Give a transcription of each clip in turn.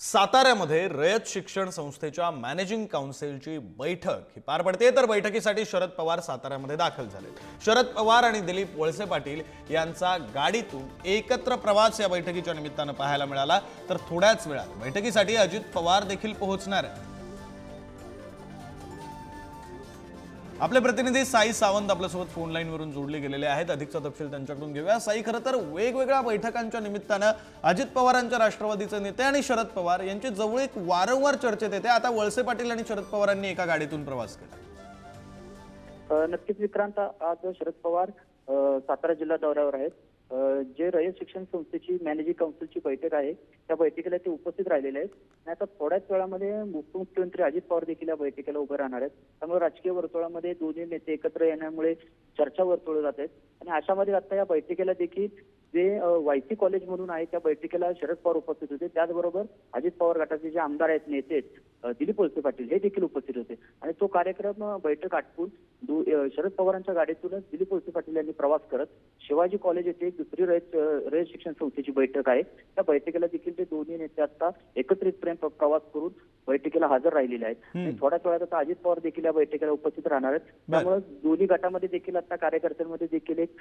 साताऱ्यामध्ये रयत शिक्षण संस्थेच्या मॅनेजिंग काउन्सिलची बैठक ही पार पडते. तर बैठकीसाठी शरद पवार साताऱ्यामध्ये दाखल झाले. शरद पवार आणि दिलीप वळसे पाटील यांचा गाडीतून एकत्र प्रवास या बैठकीच्या निमित्तानं पाहायला मिळाला. तर थोड्याच वेळात बैठकीसाठी अजित पवार देखील पोहोचणार आहेत. आपले प्रतिनिधी साई सावंत आपल्यासोबत फोन लाईनवरून जोडले गेलेले आहेत. अधिकचा तपशील त्यांच्याकडून घेऊया. साई खरं तर वेगवेगळ्या बैठकांच्या निमित्तानं अजित पवारांच्या राष्ट्रवादीचे नेते आणि शरद पवार यांची जवळीक वारंवार चर्चेत येते. आता वळसे पाटील आणि शरद पवारांनी एका गाडीतून प्रवास केला. नक्कीच विक्रांत आज शरद पवार सातारा जिल्हा दौऱ्यावर आहेत. जे रयत शिक्षण संस्थेची मॅनेजिंग काउन्सिलची बैठक आहे त्या बैठकीला ते उपस्थित राहिलेले आहेत. आणि आता थोड्याच वेळामध्ये उपमुख्यमंत्री अजित पवार देखील या बैठकीला उभे राहणार आहेत. त्यामुळे राजकीय वर्तुळामध्ये दोन्ही नेते एकत्र येण्यामुळे चर्चा वर्तुळ जात. आहेत आणि अशामध्ये आता या बैठकीला देखील जे वायसी कॉलेज म्हणून आहे त्या बैठकीला शरद पवार उपस्थित होते. त्याचबरोबर अजित पवार गटाचे जे आमदार आहेत नेते आहेत दिलीप वळसे पाटील हे देखील उपस्थित होते. आणि तो कार्यक्रम बैठक आटपून शरद पवारांच्या गाडीतूनच दिलीप वळसे पाटील यांनी प्रवास करत शिवाजी कॉलेज येथे दुसरी रयत रयत शिक्षण संस्थेची बैठक आहे. त्या बैठकीला देखील ते दोन्ही नेते आता एकत्रित प्रेम प्रवास करून बैठकीला हजर राहिलेले आहेत. थोड्याच वेळात आता अजित पवार देखील या बैठकीला उपस्थित राहणार आहेत. त्यामुळे दोन्ही गटामध्ये देखील आता कार्यकर्त्यांमध्ये देखील एक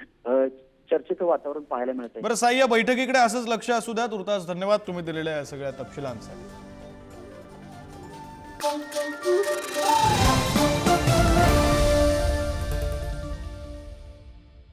चर्चेचं वातावरण पाहायला मिळत आहे बरं साई या बैठकीकडे असंच लक्ष असू द्या. तुर्तास धन्यवाद तुम्ही दिलेल्या या सगळ्या तपशिलांसाठी.